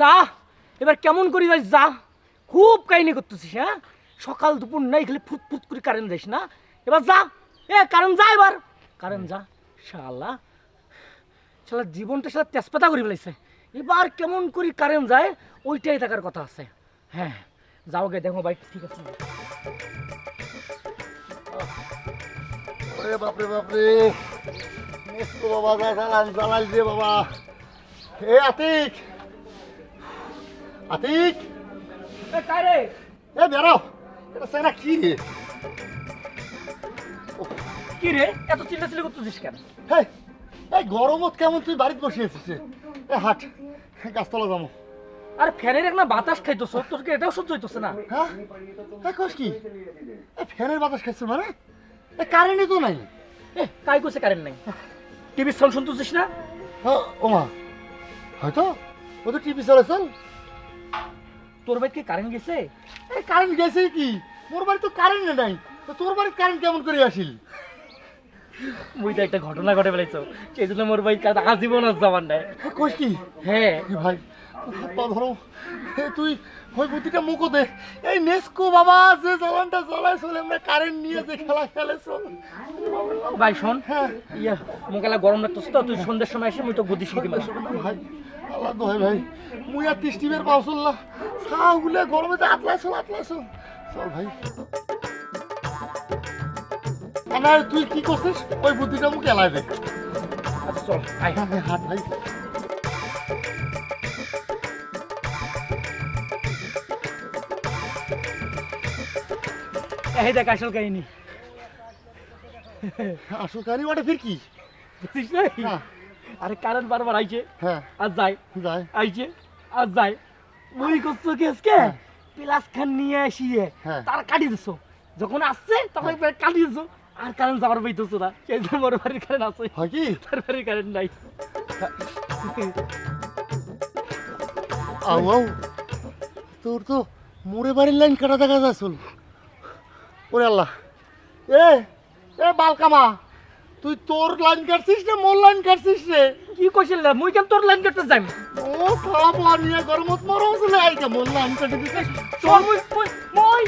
যা, এবার কেমন করি যাস যা। খুব কাহিনী করতেছিস হ্যাঁ? সকাল, দুপুর নাই, খালি ফুট ফুট করে কারেন্ট যাইস না? এবার যা। এ কারেন্ট যা এবার। কারেন্ট যা। শালা। শালা, জীবনটা শালা তেজপাতা করে ফেলাইছে। এবার কেমন করি কারেন্ট যায়, ওইটাই থাকার কথা আছে। হ্যাঁ যাও গে, দেখো ভাই, ঠিক আছে। ওরে বাপরে বাপরে মেসকো বাবা যা জ্বালান জ্বালাই দিয়ে বাবা এ আতিক আতিক এ কাই রে এ বেরো এটা সেটা কি রে কি রে এত চিল্লা চিল্লি করতেছিস কেন হেই, এই গরমত কেমন তুই বাড়িতে বসে আছিস রে? এ হাট গাছতলা যাব আরে ফ্যানের এক না বাতাস খাইতেছ তোর কি এটাও সহ্য হইতেছে না। হ্যাঁ? কস কি? এ ফ্যানের বাতাস খাচ্ছিস মানে? এ কারেন্টই তো নাই। এ কাই করছে কারেন্ট নাই? টিভি সাউন্ড শুনতেছিস না? হ্যাঁ, ও মা। হয়তো? ও তো টিভি চলে চল। তোর ভাই কি কারেন্ট গেছে? এ কারেন্ট গেছে কি? মোর বাড়ি তো কারেন্ট নাই। তো তোর বাড়ি কারেন্ট কেমন করে আসিল? মুই তো একটা ঘটনা ঘটে ফেলাইছো। সেই জন্য মোর ভাই আজীবন আর যাবার নাই। কস কি? হ্যাঁ। ভাই? হাত পা ধরো তুই ওই বুদ্ধিটা মুখো দে। এই নেস্কো বাবা যে জ্বালানটা জ্বালায় চলে আমরা কারেন্ট নিয়ে যে খেলা খেলে চল ভাই শোন। হ্যাঁ। ইয়া মোকালা গরম লাগতেছে তো তুই সন্ধ্যের সময় এসে মুই তো গদি শিখি মাস ভাই আল্লাহ দোহাই ভাই। মুই আর তিস্টিবের পাও চললা ছাগুলে গরমে তো আতলাই চল আতলাই চল। ভাই। না তুই কি করছিস? ওই বুদ্ধিটা মুখ এলাই দে। আচ্ছা চল আয়। হ্যাঁ, হাত ভাই। এই দেখ আসল কাহিনী। আসল কাহিনী ওটা ফির কি? বুঝছিস না হ্যাঁ। আরে কারেন্ট বারবার আইছে। হ্যাঁ। আর যায়। যায়। আইছে আর যায়। মুই করছ কি আজকে? প্লাস খান নিয়ে আসিয়ে হ্যাঁ। তার কাটি দিছো। যখন আসছে তখন কাটি দিছো। আর কারেন্ট যাবার বইতেছো না। সেই জন্য বাড়ির কারেন্ট আছে? হয় কি? তার বাড়ির কারেন্ট নাই। আউ তোর তো মোড়ে বাড়ির লাইন কাটা দেখা যাচ্ছিল ওরে আল্লাহ। এ এ বালকামা তুই তোর লাইন কাটছিস রে মোর লাইন কাটছিস রে? কি কইছিল না মুই কেন তোর লাইন কাটতে যাই ও সাপ নিয়ে গরমত মরম চলে আইকা মোর লাইন কাটি দিছিস? চল মুই মুই